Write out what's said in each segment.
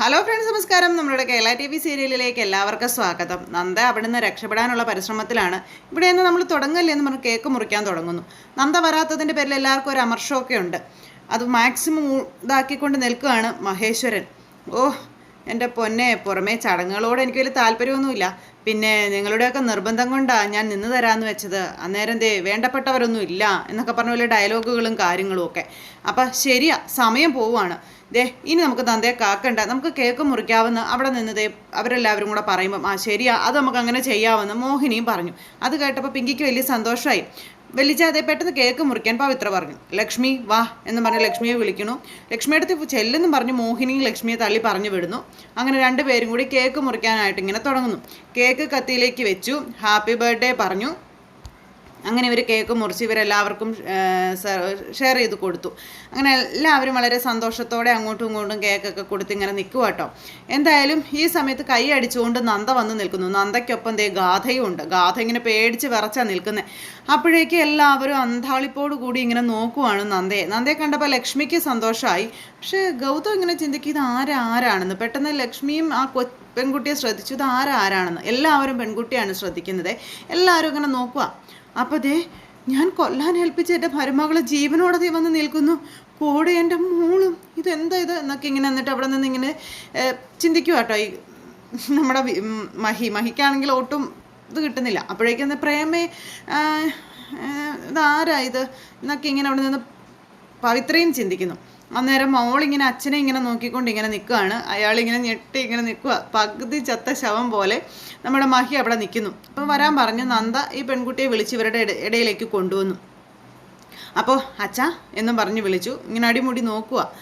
Hello friends നമസ്കാരം. നമ്മുടെ Kerala T V സീരിയലിലേക്ക് എല്ലാവർക്കും സ്വാഗതം. നന്ദ അവിടുന്ന് രക്ഷപ്പെടാനുള്ള പരിശ്രമത്തിലാണ്. ഇവിടെ നിന്ന് നമ്മൾ തുടങ്ങല്ലേ എന്ന് പറഞ്ഞ് കേക്ക് മുറിക്കാൻ തുടങ്ങുന്നു. നന്ദ വരാത്തതിന്റെ പേരിൽ എല്ലാവർക്കും ഒരു അമർഷമൊക്കെ ഉണ്ട്. അത് മാക്സിമം ഇതാക്കിക്കൊണ്ട് നിൽക്കുകയാണ് മഹേശ്വരൻ. ഓ എന്റെ പൊന്നെ പുറമേ ചടങ്ങുകളോട് എനിക്ക് വലിയ താല്പര്യമൊന്നുമില്ല. പിന്നെ നിങ്ങളുടെയൊക്കെ നിർബന്ധം കൊണ്ടാണ് ഞാൻ നിന്ന് തരാമെന്ന് വെച്ചത്. അന്നേരം ദേ വേണ്ടപ്പെട്ടവരൊന്നും ഇല്ല എന്നൊക്കെ പറഞ്ഞ പോലെ ഡയലോഗുകളും കാര്യങ്ങളും ഒക്കെ. അപ്പം ശരിയാ സമയം പോവുകയാണ് ദേ ഇനി നമുക്ക് തന്തയെ കാക്കണ്ട. നമുക്ക് കേക്ക് മുറിക്കാമെന്ന് അവിടെ നിന്ന് ദേ അവരെല്ലാവരും കൂടെ പറയുമ്പം ആ ശരിയാ അത് നമുക്ക് അങ്ങനെ ചെയ്യാമെന്ന് മോഹിനിയും പറഞ്ഞു. അത് കേട്ടപ്പോൾ പിങ്കിക്ക് വലിയ സന്തോഷമായി വലിച്ച അതേ പെട്ടെന്ന് കേക്ക് മുറിക്കാൻ പവിത്ര പറഞ്ഞു. ലക്ഷ്മി വാ എന്ന് പറഞ്ഞ് ലക്ഷ്മിയെ വിളിക്കുന്നു. ലക്ഷ്മിയുടെ അടുത്ത് ചെല്ലെന്നും പറഞ്ഞ് മോഹിനിയും ലക്ഷ്മിയെ തള്ളി പറഞ്ഞു വിടുന്നു. അങ്ങനെ രണ്ടുപേരും കൂടി കേക്ക് മുറിക്കാനായിട്ട് ഇങ്ങനെ തുടങ്ങുന്നു. കേക്ക് കത്തിയിലേക്ക് വെച്ചു. ഹാപ്പി ബർത്ത്ഡേ പറഞ്ഞു. അങ്ങനെ ഇവർ കേക്ക് മുറിച്ച് ഇവരെല്ലാവർക്കും ഷെയർ ചെയ്ത് കൊടുത്തു. അങ്ങനെ എല്ലാവരും വളരെ സന്തോഷത്തോടെ അങ്ങോട്ടും ഇങ്ങോട്ടും കേക്കൊക്കെ കൊടുത്ത് ഇങ്ങനെ നിൽക്കുക കേട്ടോ എന്തായാലും ഈ സമയത്ത് കൈ അടിച്ചുകൊണ്ട് നന്ദ വന്ന് നിൽക്കുന്നു. നന്ദയ്ക്കൊപ്പം ദേ ഗാഥയും ഉണ്ട് ഗാഥ ഇങ്ങനെ പേടിച്ച് വിറച്ചാ നിൽക്കുന്നത് അപ്പോഴേക്ക് എല്ലാവരും അന്താളിപ്പോട് കൂടി ഇങ്ങനെ നോക്കുവാണ് നന്ദയെ. നന്ദയെ കണ്ടപ്പോൾ ലക്ഷ്മിക്ക് സന്തോഷമായി പക്ഷേ ഗൗതം ഇങ്ങനെ ചിന്തിക്കും ഇത് ആരാരാണെന്ന് പെട്ടെന്ന് ലക്ഷ്മിയും ആ കൊ പെൺകുട്ടിയെ ശ്രദ്ധിച്ചു. ഇത് ആരാരാണെന്ന് എല്ലാവരും പെൺകുട്ടിയാണ് ശ്രദ്ധിക്കുന്നത്. എല്ലാവരും ഇങ്ങനെ നോക്കുക അപ്പോൾ ദേ ഞാൻ കൊല്ലാൻ ഏൽപ്പിച്ച എന്റെ മരുമകളെ ജീവനോടെ ദേ വന്ന് നിൽക്കുന്നു. കൂടെ എന്റെ മോളും. ഇതെന്താ ഇത്? എന്നൊക്കെ ഇങ്ങനെ എന്നിട്ട് അവിടെ നിന്ന് ഇങ്ങനെ ചിന്തിക്കുക കേട്ടോ. ഈ നമ്മുടെ മഹി മഹിക്കാണെങ്കിൽ ഒട്ടും ഇത് കിട്ടുന്നില്ല. അപ്പോഴേക്കും പ്രേമേ ഇതാരായത് എന്നൊക്കെ ഇങ്ങനെ അവിടെ നിന്ന് പവിത്രയും ചിന്തിക്കുന്നു. അന്നേരം മോളിങ്ങനെ അച്ഛനെ ഇങ്ങനെ നോക്കിക്കൊണ്ട് ഇങ്ങനെ നിൽക്കുകയാണ്. അയാളിങ്ങനെ ഞെട്ടി ഇങ്ങനെ നിൽക്കുക. പകുതി ചത്ത ശവം പോലെ നമ്മുടെ മഹി അവിടെ നിൽക്കുന്നു. അപ്പം വരാൻ പറഞ്ഞു നന്ദ ഈ പെൺകുട്ടിയെ വിളിച്ച് ഇവരുടെ ഇടയിലേക്ക് കൊണ്ടുവന്നു. അപ്പോൾ അച്ഛ എന്നും പറഞ്ഞ് വിളിച്ചു. ഇങ്ങനെ അടിമുടി നോക്കുക.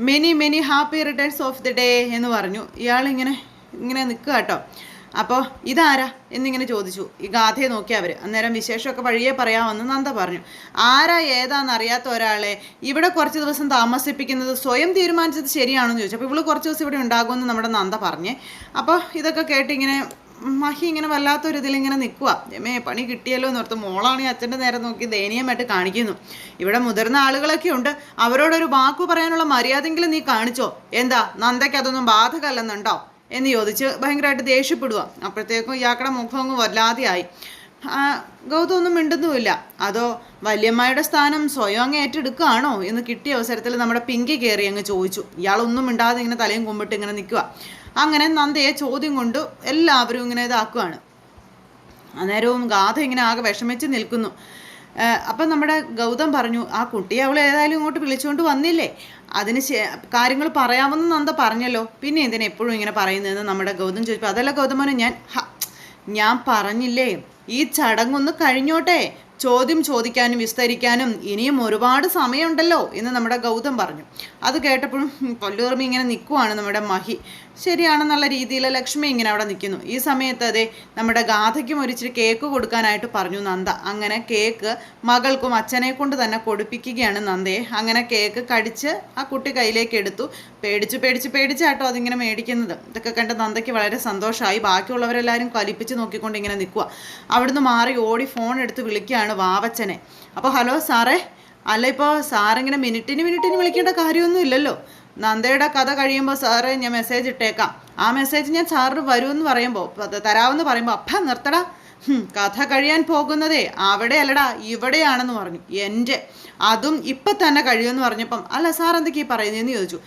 Many many happy returns of the day എന്ന് പറഞ്ഞു. ഇയാളിങ്ങനെ ഇങ്ങനെ നിൽക്കുക കേട്ടോ. അപ്പോൾ ഇതാരാ എന്നിങ്ങനെ ചോദിച്ചു. ഈ ഗാഥയെ നോക്കി അവർ അന്നേരം വിശേഷമൊക്കെ വഴിയെ പറയാമെന്ന് നന്ദ പറഞ്ഞു. ആരാ ഏതാന്ന് അറിയാത്ത ഒരാളെ ഇവിടെ കുറച്ച് ദിവസം താമസിപ്പിക്കുന്നത് സ്വയം തീരുമാനിച്ചത് ശരിയാണെന്ന് ചോദിച്ചു. അപ്പോൾ ഇവൾ കുറച്ച് ദിവസം ഇവിടെ ഉണ്ടാകുമെന്ന് നമ്മുടെ നന്ദ പറഞ്ഞേ. അപ്പോൾ ഇതൊക്കെ കേട്ടിങ്ങനെ മഹി ഇങ്ങനെ വല്ലാത്തൊരു ഇതിൽ ഇങ്ങനെ നിൽക്കുക എമ്മേ പണി കിട്ടിയല്ലോ എന്ന് ഓർത്ത് മോളാണ് ഈ അച്ഛന്റെ നേരെ നോക്കി ദയനീയമായിട്ട് കാണിക്കുന്നു. ഇവിടെ മുതിർന്ന ആളുകളൊക്കെ ഉണ്ട്. അവരോടൊരു വാക്ക് പറയാനുള്ള മര്യാദയെങ്കിലും നീ കാണിച്ചോ. എന്താ? നന്ദയ്ക്ക് അതൊന്നും ബാധകമല്ലെന്നുണ്ടോ? എന്ന് ചോദിച്ച് ഭയങ്കരമായിട്ട് ദേഷ്യപ്പെടുക. അപ്പോഴത്തേക്കും ഇയാക്കടെ മുഖം അങ്ങ് വല്ലാതെയായി. ഗൗതം ഒന്നും മിണ്ടുന്നുമില്ല. അതോ വല്യമ്മയുടെ സ്ഥാനം സ്വയം അങ്ങ് ഏറ്റെടുക്കുകയാണോ എന്ന് കിട്ടിയ അവസരത്തിൽ നമ്മുടെ പിങ്കി കയറി അങ്ങ് ചോദിച്ചു. ഇയാളൊന്നും മിണ്ടാതെ ഇങ്ങനെ തലയും കുമ്പിട്ട് ഇങ്ങനെ നിൽക്കുക. അങ്ങനെ നന്ദയെ ചോദ്യം കൊണ്ട് എല്ലാവരും ഇങ്ങനെ ഇതാക്കുകയാണ്. അന്നേരവും ഗാഥ ഇങ്ങനെ ആകെ വിഷമിച്ച് നിൽക്കുന്നു. അപ്പം നമ്മുടെ ഗൗതം പറഞ്ഞു ആ കുട്ടി അവൾ ഏതായാലും ഇങ്ങോട്ട് വിളിച്ചുകൊണ്ട് വന്നില്ലേ? അതിന് കാര്യങ്ങൾ പറയാമെന്ന് നന്ദ പറഞ്ഞല്ലോ. പിന്നെ എന്തിനാ എപ്പോഴും ഇങ്ങനെ പറയുന്നതെന്ന് നമ്മുടെ ഗൗതം ചോദിച്ചു. അതല്ല ഗൗതമോനെ ഞാൻ ഞാൻ പറഞ്ഞില്ലേ ഈ ചടങ്ങൊന്ന് കഴിഞ്ഞോട്ടെ. ചോദ്യം ചോദിക്കാനും വിസ്തരിക്കാനും ഇനിയും ഒരുപാട് സമയമുണ്ടല്ലോ എന്ന് നമ്മുടെ ഗൗതം പറഞ്ഞു. അത് കേട്ടപ്പോഴും കൊല്ലുറമി ഇങ്ങനെ നിൽക്കുവാണ് നമ്മുടെ മഹി ശരിയാണെന്നുള്ള രീതിയിൽ ലക്ഷ്മി ഇങ്ങനെ അവിടെ നിൽക്കുന്നു. ഈ സമയത്ത് അതെ നമ്മുടെ ഗാഥയ്ക്കും ഒരിച്ചിരി കേക്ക് കൊടുക്കാനായിട്ട് പറഞ്ഞു നന്ദ. അങ്ങനെ കേക്ക് മകൾക്കും അച്ഛനെ കൊണ്ട് തന്നെ കൊടുപ്പിക്കുകയാണ് നന്ദയെ. അങ്ങനെ കേക്ക് കടിച്ച് ആ കുട്ടി കയ്യിലേക്ക് എടുത്തു. പേടിച്ച് പേടിച്ച് പേടിച്ചാട്ടോ അതിങ്ങനെ മേടിക്കുന്നത്. ഇതൊക്കെ കണ്ട് നന്ദയ്ക്ക് വളരെ സന്തോഷമായി. ബാക്കിയുള്ളവരെല്ലാവരും കലിപ്പിച്ച് നോക്കിക്കൊണ്ട് ഇങ്ങനെ നിൽക്കുക അവിടുന്ന് മാറി ഓടി ഫോൺ എടുത്ത് വിളിക്കുകയാണ് വാവച്ചനെ. അപ്പോൾ ഹലോ സാറേ അല്ല ഇപ്പോൾ സാറിങ്ങനെ മിനിറ്റിന് മിനിറ്റിന് വിളിക്കേണ്ട കാര്യമൊന്നും ഇല്ലല്ലോ. നന്ദയുടെ കഥ കഴിയുമ്പോൾ സാറ് ഞാൻ മെസ്സേജ് ഇട്ടേക്കാം. ആ മെസ്സേജ് ഞാൻ സാറിന് വരുമെന്ന് പറയുമ്പോൾ തരാമെന്ന് പറയുമ്പോൾ അപ്പം നിർത്തടാ. കഥ കഴിയാൻ പോകുന്നതേ അവിടെ അല്ലടാ ഇവിടെയാണെന്ന് പറഞ്ഞു. എന്റെ അതും ഇപ്പം തന്നെ കഴിയുമെന്ന് പറഞ്ഞപ്പം അല്ല സാർ എന്തൊക്കെയാ പറയുന്നതെന്ന് ചോദിച്ചു.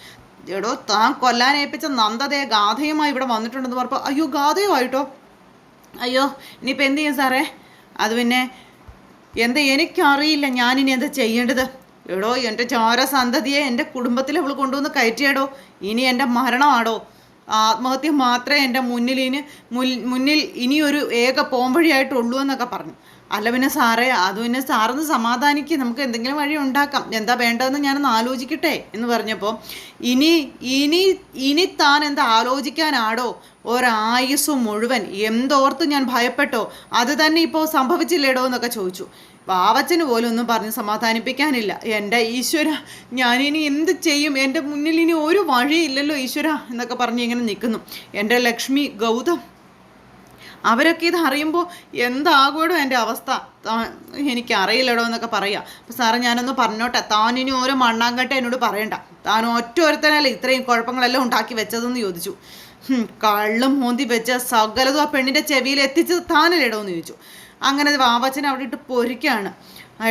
എടോ താൻ കൊല്ലാൻ ഏൽപ്പിച്ച നന്ദതയെ ഗാഥയുമായി ഇവിടെ വന്നിട്ടുണ്ടെന്ന് പറഞ്ഞപ്പോൾ അയ്യോ ഗാഥയുമായിട്ടോ അയ്യോ ഇനിയിപ്പോൾ എന്ത് ചെയ്യും സാറേ അത് പിന്നെ എന്താ എനിക്കറിയില്ല ഞാനിനി എന്താ ചെയ്യേണ്ടത്? എടോ എന്റെ ചോര സന്തതിയെ എന്റെ കുടുംബത്തിൽ അവൾ കൊണ്ടുവന്ന് കയറ്റിയടോ? ഇനി എന്റെ മരണമാടോ? ആത്മഹത്യ മാത്രമേ എന്റെ മുന്നിൽ ഇനി മുന്നിൽ ഇനിയൊരു ഏക പോംവഴിയായിട്ടുള്ളൂ എന്നൊക്കെ പറഞ്ഞു. അല്ല പിന്നെ സാറേ അത് പിന്നെ സാറൊന്ന് സമാധാനിക്ക്. നമുക്ക് എന്തെങ്കിലും വഴി ഉണ്ടാക്കാം. എന്താ വേണ്ടതെന്ന് ഞാനൊന്ന് ആലോചിക്കട്ടെ എന്ന് പറഞ്ഞപ്പോൾ ഇനി ഇനി ഇനി താൻ എന്താ ആലോചിക്കാനാടോ? ഒരായുസ് മുഴുവൻ. എന്തോർത്ത് ഞാൻ ഭയപ്പെട്ടോ? അത് തന്നെ ഇപ്പോൾ സംഭവിച്ചില്ലേടോ എന്നൊക്കെ ചോദിച്ചു. വാവച്ചന് പോലും ഒന്നും പറഞ്ഞ് സമാധാനിപ്പിക്കാനില്ല. എന്റെ ഈശ്വര ഞാനിനി എന്ത് ചെയ്യും? എന്റെ മുന്നിൽ ഇനി ഒരു വഴിയില്ലല്ലോ ഈശ്വര എന്നൊക്കെ പറഞ്ഞ് ഇങ്ങനെ നിൽക്കുന്നു. എന്റെ ലക്ഷ്മി ഗൗതം. അവരൊക്കെ ഇത് അറിയുമ്പോൾ എന്താകുമോ എന്റെ അവസ്ഥ? എനിക്ക് എനിക്കറിയില്ലടോ എന്നൊക്കെ പറയുക അപ്പോൾ സാറേ ഞാനൊന്ന് പറഞ്ഞോട്ടെ. താനിനി ഓരോ മണ്ണാങ്കട്ട എന്നോട് പറയണ്ട. താൻ ഒറ്റ ഒരുത്തനല്ലേ ഇത്രയും കുഴപ്പങ്ങളെല്ലാം ഉണ്ടാക്കി വെച്ചതെന്ന് ചോദിച്ചു. കള്ളും മോന്തി വെച്ച സകലതും ആ പെണ്ണിന്റെ ചെവിയിൽ എത്തിച്ചത് താനല്ലേടോ എന്ന് ചോദിച്ചു. അങ്ങനെ വാവച്ചൻ അവിടെ ഇട്ട് പൊരിക്കുകയാണ്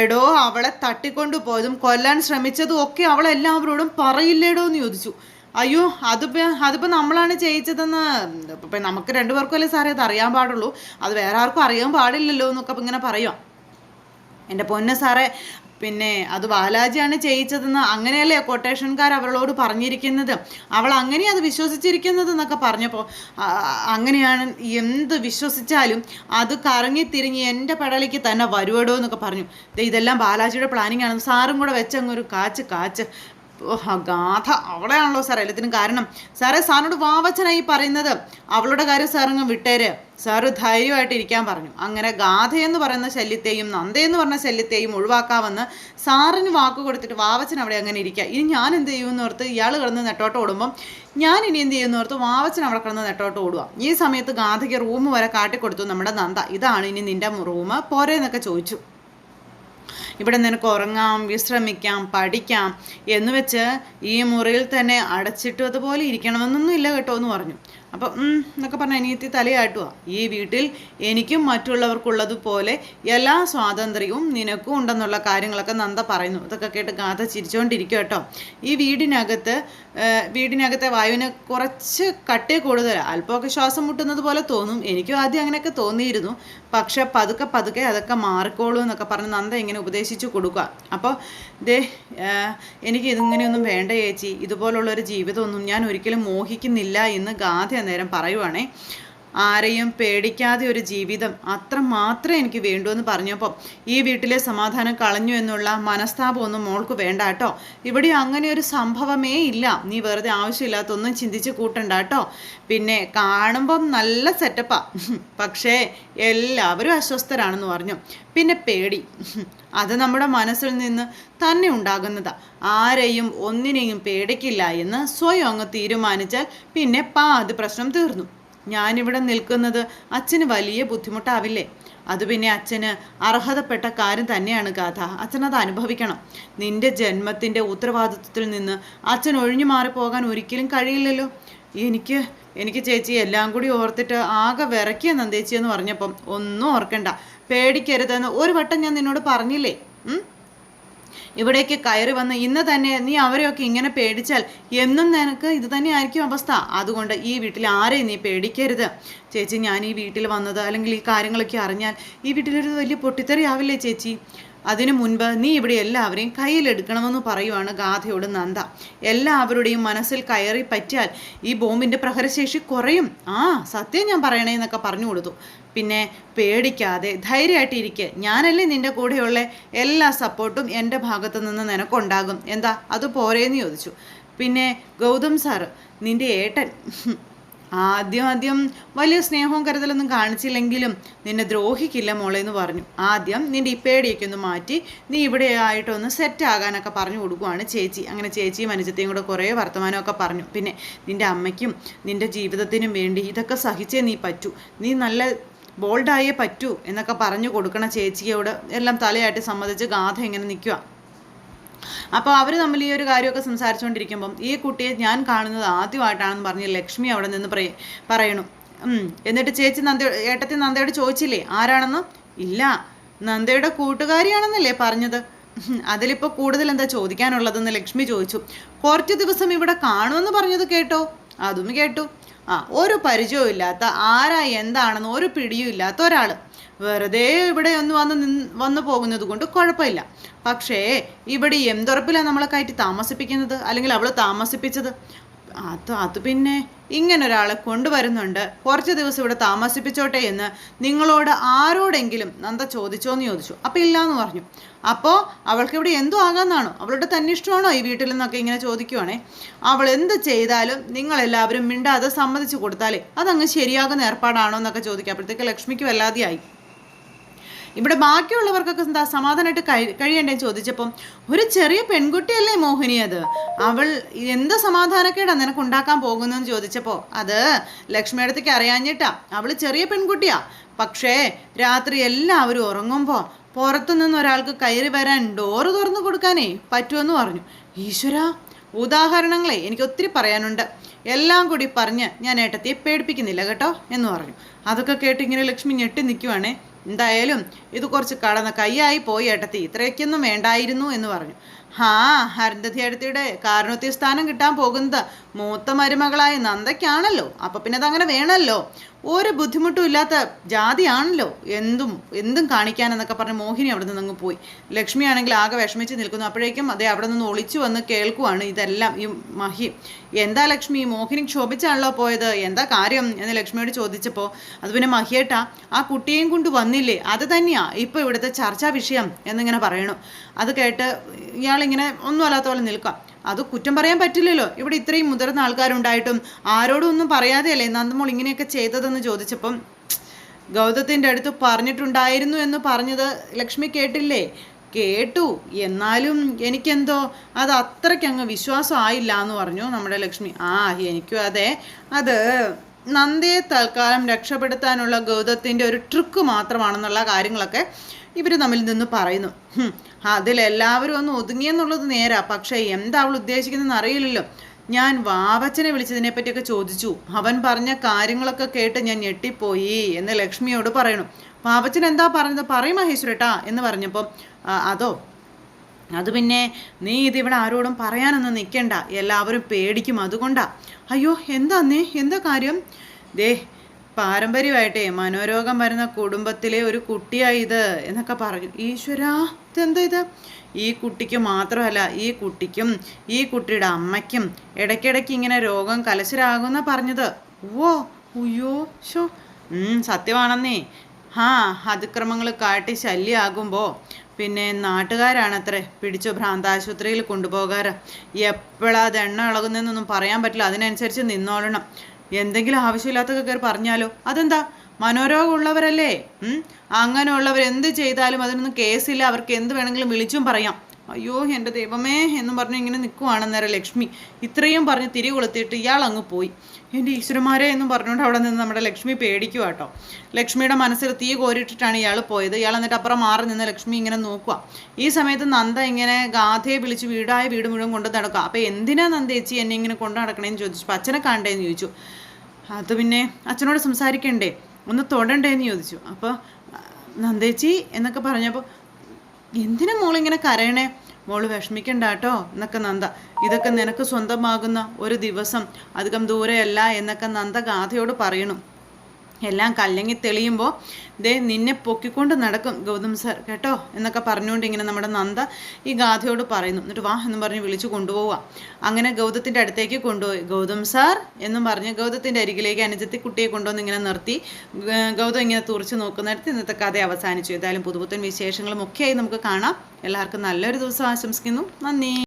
എടോ അവളെ തട്ടിക്കൊണ്ടു പോയതും കൊല്ലാൻ ശ്രമിച്ചതും ഒക്കെ അവളെല്ലാവരോടും പറയില്ലേടോ എന്ന് ചോദിച്ചു. അയ്യോ അതിപ്പോ അതിപ്പോ നമ്മളാണ് ചെയ്യിച്ചതെന്ന് ഇപ്പം നമുക്ക് രണ്ടുപേർക്കും അല്ലേ സാറേ അത് അറിയാൻ പാടുള്ളൂ. അത് വേറെ ആർക്കും അറിയാൻ പാടില്ലല്ലോ എന്നൊക്കെ ഇങ്ങനെ പറയാം? എന്റെ പൊന്ന് സാറേ പിന്നെ അത് ബാലാജിയാണ് ചെയ്യിച്ചതെന്ന് അങ്ങനെയല്ലേ കൊട്ടേഷൻകാർ അവളോട് പറഞ്ഞിരിക്കുന്നത്? അവൾ അങ്ങനെയാണ് അത് വിശ്വസിച്ചിരിക്കുന്നത് എന്നൊക്കെ പറഞ്ഞപ്പോൾ അങ്ങനെയാണ് എന്ത് വിശ്വസിച്ചാലും അത് കറങ്ങി തിരിഞ്ഞ് എന്റെ പടലിക്ക് തന്നെ വരുവടോ എന്നൊക്കെ പറഞ്ഞു. ഇതെല്ലാം ബാലാജിയുടെ പ്ലാനിങ് ആണ്. സാറും കൂടെ വെച്ചങ്ങൊരു കാച്ച് കാച്ച് ഗാഥ അവളെയാണല്ലോ സാർ എല്ലാത്തിനും കാരണം. സാറേ സാറിനോട് വാവച്ചനായി പറയുന്നത് അവളുടെ കാര്യം സാറങ്ങ് വിട്ടേര്. സാറ് ധൈര്യമായിട്ട് ഇരിക്കാൻ പറഞ്ഞു. അങ്ങനെ ഗാഥയെന്ന് പറയുന്ന ശല്യത്തെയും നന്ദയെന്ന് പറഞ്ഞ ശല്യത്തെയും ഒഴിവാക്കാമെന്ന് സാറിന് വാക്ക് കൊടുത്തിട്ട് വാവച്ചൻ അവിടെ അങ്ങനെ ഇരിക്കുക. ഇനി ഞാൻ എന്ത് ചെയ്യുമെന്ന് ഓർത്ത് ഇയാൾ കിടന്ന് നെട്ടോട്ട് ഓടുമ്പം ഞാൻ ഇനി എന്ത് ചെയ്യുമെന്ന് ഓർത്ത് വാവച്ചൻ അവിടെ കിടന്ന് നെട്ടോട്ട് ഓടുക. ഈ സമയത്ത് ഗാഥയ്ക്ക് റൂം വരെ കാട്ടിക്കൊടുത്തു നമ്മുടെ നന്ദ. ഇതാണ് ഇനി നിന്റെ റൂം. പോരെ എന്നൊക്കെ ചോദിച്ചു. ഇവിടെ നിനക്ക് ഉറങ്ങാം വിശ്രമിക്കാം പഠിക്കാം എന്ന് വെച്ച് ഈ മുറിയിൽ തന്നെ അടച്ചിട്ടതുപോലെ ഇരിക്കണമെന്നൊന്നും ഇല്ല കേട്ടോ എന്ന് പറഞ്ഞു. അപ്പം എന്നൊക്കെ പറഞ്ഞ അനിയത്തി തലയാട്ടുക ഈ വീട്ടിൽ എനിക്കും മറ്റുള്ളവർക്കുള്ളതുപോലെ എല്ലാ സ്വാതന്ത്ര്യവും നിനക്കും ഉണ്ടെന്നുള്ള കാര്യങ്ങളൊക്കെ നന്ദ പറയുന്നു. ഇതൊക്കെ കേട്ട് ഗാഥ ചിരിച്ചുകൊണ്ടിരിക്കും കേട്ടോ. ഈ വീടിനകത്ത് വീടിനകത്തെ വായുവിന് കുറച്ച് കട്ടി കൂടുതലാണ് അല്പമൊക്കെ ശ്വാസം മുട്ടുന്നത് പോലെ തോന്നും. എനിക്കും ആദ്യം അങ്ങനെയൊക്കെ തോന്നിയിരുന്നു. പക്ഷെ പതുക്കെ പതുക്കെ അതൊക്കെ മാറിക്കോളൂ എന്നൊക്കെ പറഞ്ഞ് നന്ദ ഇങ്ങനെ ഉപദേശിച്ചു കൊടുക്കുക. അപ്പോൾ ദേ എനിക്ക് ഇതിങ്ങനെയൊന്നും വേണ്ട ചേച്ചി. ഇതുപോലുള്ളൊരു ജീവിതമൊന്നും ഞാൻ ഒരിക്കലും മോഹിക്കുന്നില്ല എന്ന് ഗാഥ അന്നേരം പറയുവാണേ. ആരെയും പേടിക്കാതെ ഒരു ജീവിതം അത്ര മാത്രമേ എനിക്ക് വേണ്ടൂ എന്ന് പറഞ്ഞപ്പോൾ ഈ വീട്ടിലെ സമാധാനം കളഞ്ഞു എന്നുള്ള മനസ്താപമൊന്നും മോൾക്ക് വേണ്ട കേട്ടോ. ഇവിടെ അങ്ങനെ ഒരു സംഭവമേ ഇല്ല. നീ വെറുതെ ആവശ്യമില്ലാത്തൊന്നും ചിന്തിച്ച് കൂട്ടണ്ട കേട്ടോ. പിന്നെ കാണുമ്പം നല്ല സെറ്റപ്പാണ് പക്ഷേ എല്ലാവരും അസ്വസ്ഥരാണെന്ന് പറഞ്ഞു. പിന്നെ പേടി. അത് നമ്മുടെ മനസ്സിൽ നിന്ന് തന്നെ ഉണ്ടാകുന്നതാ. ആരെയും ഒന്നിനെയും പേടിക്കില്ല എന്ന് സ്വയം അങ്ങ് തീരുമാനിച്ചാൽ പിന്നെ പാതി പ്രശ്നം തീർന്നു. ഞാനിവിടെ നിൽക്കുന്നത് അച്ഛന് വലിയ ബുദ്ധിമുട്ടാവില്ലേ? അത് പിന്നെ അച്ഛന് അർഹതപ്പെട്ട കാര്യം തന്നെയാണ് കഥ അച്ഛനത് അനുഭവിക്കണം. നിന്റെ ജന്മത്തിന്റെ ഉത്തരവാദിത്വത്തിൽ നിന്ന് അച്ഛൻ ഒഴിഞ്ഞു മാറിപ്പോകാൻ ഒരിക്കലും കഴിയില്ലല്ലോ. എനിക്ക് എനിക്ക് ചേച്ചി എല്ലാം കൂടി ഓർത്തിട്ട് ആകെ വിറക്കിയ നന്ദേച്ചി എന്ന് പറഞ്ഞപ്പം ഒന്നും ഓർക്കണ്ട. പേടിക്കരുതെന്ന് ഒരു വട്ടം ഞാൻ നിന്നോട് പറഞ്ഞില്ലേ? ഇവിടേക്ക് കയറി വന്ന് ഇന്ന് തന്നെ നീ അവരെയൊക്കെ ഇങ്ങനെ പേടിച്ചാൽ എന്നും നിനക്ക് ഇത് തന്നെയായിരിക്കും അവസ്ഥ. അതുകൊണ്ട് ഈ വീട്ടിൽ ആരെയും നീ പേടിക്കരുത്. ചേച്ചി ഞാൻ ഈ വീട്ടിൽ വന്നത് അല്ലെങ്കിൽ ഈ കാര്യങ്ങളൊക്കെ അറിഞ്ഞാൽ ഈ വീട്ടിലൊരു വലിയ പൊട്ടിത്തെറി ആവില്ലേ ചേച്ചി? അതിനു മുൻപ് നീ ഇവിടെ എല്ലാവരെയും കയ്യിലെടുക്കണമെന്ന് പറയുവാണ് ഗാഥയോട് നന്ദ. എല്ലാവരുടെയും മനസ്സിൽ കയറി പറ്റിയാൽ ഈ ബോംബിന്റെ പ്രഹരശേഷി കുറയും. ആ സത്യം ഞാൻ പറയണേ എന്നൊക്കെ പറഞ്ഞു കൊടുത്തു. പിന്നെ പേടിക്കാതെ ധൈര്യമായിട്ട് ഇരിക്കുക ഞാനല്ലേ നിന്റെ കൂടെയുള്ള എല്ലാ സപ്പോർട്ടും എന്റെ ഭാഗത്തു നിന്ന് നിനക്കുണ്ടാകും. എന്താ? അത് പോരേന്ന് ചോദിച്ചു. പിന്നെ ഗൗതം സാറ് നിന്റെ ഏട്ടൻ. ആദ്യം ആദ്യം വലിയ സ്നേഹവും കരുതലൊന്നും കാണിച്ചില്ലെങ്കിലും നിന്നെ ദ്രോഹിക്കില്ല മോളെ എന്ന് പറഞ്ഞു. ആദ്യം നിന്റെ ഈ പേടിയൊക്കെ ഒന്ന് മാറ്റി നീ ഇവിടെ ആയിട്ടൊന്ന് സെറ്റ് ആകാനൊക്കെ പറഞ്ഞു കൊടുക്കുവാണ് ചേച്ചി. അങ്ങനെ ചേച്ചിയും അനുജത്തെയും കൂടെ കുറേ വർത്തമാനമൊക്കെ പറഞ്ഞു. പിന്നെ നിന്റെ അമ്മയ്ക്കും നിന്റെ ജീവിതത്തിനും വേണ്ടി ഇതൊക്കെ സഹിച്ചേ നീ പറ്റൂ. നീ നല്ല ബോൾഡായേ പറ്റൂ എന്നൊക്കെ പറഞ്ഞു കൊടുക്കണ ചേച്ചിയോട് എല്ലാം തലയായിട്ട് സമ്മതിച്ച് ഗാഥ ഇങ്ങനെ നിൽക്കുക അപ്പോൾ അവർ തമ്മിൽ ഈ ഒരു കാര്യമൊക്കെ സംസാരിച്ചുകൊണ്ടിരിക്കുമ്പം ഈ കുട്ടിയെ ഞാൻ കാണുന്നത് ആദ്യമായിട്ടാണെന്ന് പറഞ്ഞ് ലക്ഷ്മി അവിടെ നിന്ന് പറയ പറയണു. എന്നിട്ട് ചേച്ചി നന്ദ ഏട്ടത്തി നന്ദയോട് ചോദിച്ചില്ലേ ആരാണെന്ന്? ഇല്ല നന്ദയുടെ കൂട്ടുകാരിയാണെന്നല്ലേ പറഞ്ഞത്. അതിലിപ്പോൾ കൂടുതൽ എന്താ ചോദിക്കാനുള്ളതെന്ന് ലക്ഷ്മി ചോദിച്ചു. കുറച്ച് ദിവസം ഇവിടെ കാണുമെന്ന് പറഞ്ഞത് കേട്ടോ? അതും കേട്ടു. ആ ഒരു പരിചയവും ഇല്ലാത്ത ആരാ എന്താണെന്ന് ഒരു പിടിയും ഇല്ലാത്ത ഒരാൾ വെറുതെ ഇവിടെ ഒന്ന് വന്ന് വന്നു പോകുന്നത് കൊണ്ട് കുഴപ്പമില്ല. പക്ഷേ ഇവിടെ എന്തുറപ്പിലാണ് നമ്മളെ കയറ്റി താമസിപ്പിക്കുന്നത്? അല്ലെങ്കിൽ അവൾ താമസിപ്പിച്ചത്? അത് അത് പിന്നെ ഇങ്ങനെ ഒരാളെ കൊണ്ടുവരുന്നുണ്ട്. കുറച്ച് ദിവസം ഇവിടെ താമസിപ്പിച്ചോട്ടെ എന്ന് നിങ്ങളോട് ആരോടെങ്കിലും നന്ദ ചോദിച്ചോന്ന് ചോദിച്ചു. അപ്പം ഇല്ല എന്ന് പറഞ്ഞു. അപ്പോൾ അവൾക്ക് ഇവിടെ എന്തോ ആകാന്നാണോ? അവളുടെ തന്നെ ഇഷ്ടമാണോ ഈ വീട്ടിൽ നിന്നൊക്കെ ഇങ്ങനെ ചോദിക്കുവാണേ? അവൾ എന്ത് ചെയ്താലും നിങ്ങളെല്ലാവരും മിണ്ടാതെ സമ്മതിച്ചു കൊടുത്താലേ അതങ്ങ് ശരിയാകുന്ന ഏർപ്പാടാണോ എന്നൊക്കെ ചോദിക്കുക അപ്പോഴത്തേക്ക് ലക്ഷ്മിക്ക് വല്ലാതെയായി. ഇവിടെ ബാക്കിയുള്ളവർക്കൊക്കെ എന്താ സമാധാനമായിട്ട് കഴി കഴിയണ്ടേ ചോദിച്ചപ്പം ഒരു ചെറിയ പെൺകുട്ടിയല്ലേ മോഹിനി അത്? അവൾ എന്ത് സമാധാനക്കേടാ നിനക്ക് ഉണ്ടാക്കാൻ പോകുന്നതെന്ന് ചോദിച്ചപ്പോൾ അത് ലക്ഷ്മിയടത്തേക്ക് അറിയാഞ്ഞിട്ടാ. അവൾ ചെറിയ പെൺകുട്ടിയാ. പക്ഷേ രാത്രി എല്ലാവരും ഉറങ്ങുമ്പോൾ പുറത്തു നിന്ന് ഒരാൾക്ക് കയറി വരാൻ ഡോറ് തുറന്നു കൊടുക്കാനേ പറ്റുമെന്ന് പറഞ്ഞു. ഈശ്വര ഉദാഹരണങ്ങളെ എനിക്ക് ഒത്തിരി പറയാനുണ്ട്. എല്ലാം കൂടി പറഞ്ഞ് ഞാൻ ഏട്ടത്തിയെ പേടിപ്പിക്കുന്നില്ല കേട്ടോ എന്ന് പറഞ്ഞു. അതൊക്കെ കേട്ട് ഇങ്ങനെ ലക്ഷ്മി ഞെട്ടി നിൽക്കുവാണേ. എന്തായാലും ഇത് കുറച്ച് കടന്ന കൈയായി പോയി ഏട്ടത്തി. ഇത്രയ്ക്കൊന്നും വേണ്ടായിരുന്നു എന്ന് പറഞ്ഞു. ഹാ അരുന്ധതി അടുത്തിയുടെ കാരണോത്യസ്ഥാനം സ്ഥാനം കിട്ടാൻ പോകുന്നത് മൂത്ത മരുമകളായ നന്ദയ്ക്കാണല്ലോ. അപ്പൊ പിന്നെ അതങ്ങനെ വേണമല്ലോ ഒരു ബുദ്ധിമുട്ടും ഇല്ലാത്ത ജാതിയാണല്ലോ. എന്തും എന്തും കാണിക്കാനെന്നൊക്കെ പറഞ്ഞ് മോഹിനി അവിടെ നിന്ന് അങ്ങ് പോയി. ലക്ഷ്മി ആണെങ്കിൽ ആകെ വിഷമിച്ച് നിൽക്കുന്നു. അപ്പോഴേക്കും അതേ അവിടെ നിന്ന് ഒളിച്ചു വന്ന് കേൾക്കുവാണ് ഇതെല്ലാം ഈ മഹി. എന്താ ലക്ഷ്മി? മോഹിനി ക്ഷോഭിച്ചാണല്ലോ പോയത്. എന്താ കാര്യം? എന്ന് ലക്ഷ്മിയോട് ചോദിച്ചപ്പോൾ അത് പിന്നെ മഹിയേട്ടാ ആ കുട്ടിയെയും കൊണ്ട് വന്നില്ലേ? അത് തന്നെയാ. ഇപ്പോൾ ഇവിടുത്തെ ചർച്ചാ വിഷയം എന്നിങ്ങനെ പറയണു. അത് കേട്ട് ഇയാളിങ്ങനെ ഒന്നും അല്ലാത്ത പോലെ നിൽക്കാം. അത് കുറ്റം പറയാൻ പറ്റില്ലല്ലോ. ഇവിടെ ഇത്രയും മുതിർന്ന ആൾക്കാരുണ്ടായിട്ടും ആരോടും ഒന്നും പറയാതെയല്ലേ നന്ദമോൾ ഇങ്ങനെയൊക്കെ ചെയ്തതെന്ന് ചോദിച്ചപ്പം ഗൗതത്തിന്റെ അടുത്ത് പറഞ്ഞിട്ടുണ്ടായിരുന്നു എന്ന് പറഞ്ഞത് ലക്ഷ്മി കേട്ടില്ലേ? കേട്ടു. എന്നാലും എനിക്കെന്തോ അത് അത്രയ്ക്ക് അങ്ങ് വിശ്വാസം ആയില്ല എന്ന് പറഞ്ഞു നമ്മുടെ ലക്ഷ്മി. ആ എനിക്കും അതെ. അത് നന്ദയെ തൽക്കാലം രക്ഷപ്പെടുത്താനുള്ള ഗൗതത്തിന്റെ ഒരു ട്രിക്ക് മാത്രമാണെന്നുള്ള കാര്യങ്ങളൊക്കെ ഇവർ തമ്മിൽ നിന്ന് പറയുന്നു. അതിലെല്ലാവരും ഒന്ന് ഒതുങ്ങിയെന്നുള്ളത് നേരാ. പക്ഷേ എന്താ അവൾ ഉദ്ദേശിക്കുന്നതെന്ന് അറിയില്ലല്ലോ. ഞാൻ വാവച്ചനെ വിളിച്ചതിനെ പറ്റിയൊക്കെ ചോദിച്ചു. അവൻ പറഞ്ഞ കാര്യങ്ങളൊക്കെ കേട്ട് ഞാൻ ഞെട്ടിപ്പോയി എന്ന് ലക്ഷ്മിയോട് പറയണു. വാവച്ചൻ എന്താ പറഞ്ഞത് പറയും മഹേശ്വരട്ടാ എന്ന് പറഞ്ഞപ്പോൾ അതോ? അത് പിന്നെ നീ ഇതിവിടെ ആരോടും പറയാനൊന്നും നിൽക്കണ്ട എല്ലാവരും പേടിക്കും അതുകൊണ്ടാ. അയ്യോ എന്താ നീ എന്താ കാര്യം? ദേ പാരമ്പര്യമായിട്ടേ മനോരോഗം വരുന്ന കുടുംബത്തിലെ ഒരു കുട്ടിയായി ഇത് എന്നൊക്കെ പറഞ്ഞു ഈശ്വരാ ഇതെന്താ ഇത്? ഈ കുട്ടിക്ക് മാത്രമല്ല ഈ കുട്ടിക്കും ഈ കുട്ടിയുടെ അമ്മയ്ക്കും ഇടയ്ക്കിടയ്ക്ക് ഇങ്ങനെ രോഗം കലശരാകുന്ന പറഞ്ഞത്. ഓ ഉയ്യോ ഷോ സത്യമാണെന്നേ. ആ അതിക്രമങ്ങൾ കാട്ടി ശല്യമാകുമ്പോൾ പിന്നെ നാട്ടുകാരാണ് നാട്ടുകാരാണത്രേ പിടിച്ചു ഭ്രാന്താശുപത്രിയിൽ കൊണ്ടുപോകാറ്. എപ്പോഴാ അത് എണ്ണ ഇളകുന്നതെന്നൊന്നും പറയാൻ പറ്റില്ല. അതിനനുസരിച്ച് നിന്നോളണം. എന്തെങ്കിലും ആവശ്യമില്ലാത്തൊക്കെ കയറി പറഞ്ഞാലോ? അതെന്താ? മനോരോഗം ഉള്ളവരല്ലേ ഉം? അങ്ങനെയുള്ളവർ എന്ത് ചെയ്താലും അതിനൊന്നും കേസില്ല. അവർക്ക് എന്ത് വേണമെങ്കിലും വിളിച്ചും പറയാം. അയ്യോ എന്റെ ദൈവമേ എന്ന് പറഞ്ഞ് ഇങ്ങനെ നിൽക്കുവാണെന്നേരം ലക്ഷ്മി ഇത്രയും പറഞ്ഞ് തിരി കൊളുത്തിയിട്ട് ഇയാൾ അങ്ങ് പോയി. എന്റെ ഈശ്വരന്മാരെ എന്ന് പറഞ്ഞുകൊണ്ട് അവിടെ നിന്ന് നമ്മുടെ ലക്ഷ്മി പേടിക്കുക കേട്ടോ. ലക്ഷ്മിയുടെ മനസ്സിൽ തീ കോരിട്ടിട്ടാണ് ഇയാൾ പോയത്. ഇയാൾ എന്നിട്ട് അപ്പുറം മാറി നിന്ന് ലക്ഷ്മി ഇങ്ങനെ നോക്കുക ഈ സമയത്ത് നന്ദ ഇങ്ങനെ ഗാഥയെ വിളിച്ച് വീടായ വീട് മുഴുവൻ കൊണ്ട് നടക്കുക അപ്പോൾ എന്തിനാ നന്ദേച്ചി എന്നെ ഇങ്ങനെ കൊണ്ടു നടക്കണേന്ന് ചോദിച്ചു. അച്ഛനെ കണ്ടേന്ന് ചോദിച്ചു. അത് പിന്നെ അച്ഛനോട് സംസാരിക്കണ്ടേ? ഒന്ന് തൊടണ്ടേന്ന് ചോദിച്ചു. അപ്പോൾ നന്ദേച്ചി എന്നൊക്കെ പറഞ്ഞപ്പോൾ എന്തിനാ മോളിങ്ങനെ കരയണേ? മോൾ വിഷമിക്കണ്ട കേട്ടോ എന്നൊക്കെ നന്ദ. ഇതൊക്കെ നിനക്ക് സ്വന്തമാകുന്ന ഒരു ദിവസം അധികം ദൂരെയല്ല എന്നൊക്കെ നന്ദ ഗാഥയോട് പറയണു. എല്ലാം കല്ലങ്ങി തെളിയുമ്പോൾ ദേ നിന്നെ പൊക്കിക്കൊണ്ട് നടക്കും ഗൗതം സർ കേട്ടോ? എന്നൊക്കെ പറഞ്ഞുകൊണ്ട് ഇങ്ങനെ നമ്മുടെ നന്ദ ഈ ഗാഥയോട് പറയുന്നു. എന്നിട്ട് വാ എന്നും പറഞ്ഞ് വിളിച്ചു കൊണ്ടുപോവുക അങ്ങനെ ഗൗതത്തിന്റെ അടുത്തേക്ക് കൊണ്ടുപോയി. ഗൗതം സാർ എന്നും പറഞ്ഞ് ഗൗതത്തിന്റെ അരികിലേക്ക് അനുജത്തി കുട്ടിയെ കൊണ്ടുവന്ന് ഇങ്ങനെ നിർത്തി. ഗൗതം ഇങ്ങനെ തുറച്ച് നോക്കുന്നിടത്ത് ഇന്നത്തെ കഥ അവസാനിച്ചു. ഏതായാലും പുതുപുത്തൻ വിശേഷങ്ങളും ഒക്കെയായി നമുക്ക് കാണാം. എല്ലാവർക്കും നല്ലൊരു ദിവസം ആശംസിക്കുന്നു. നന്ദി.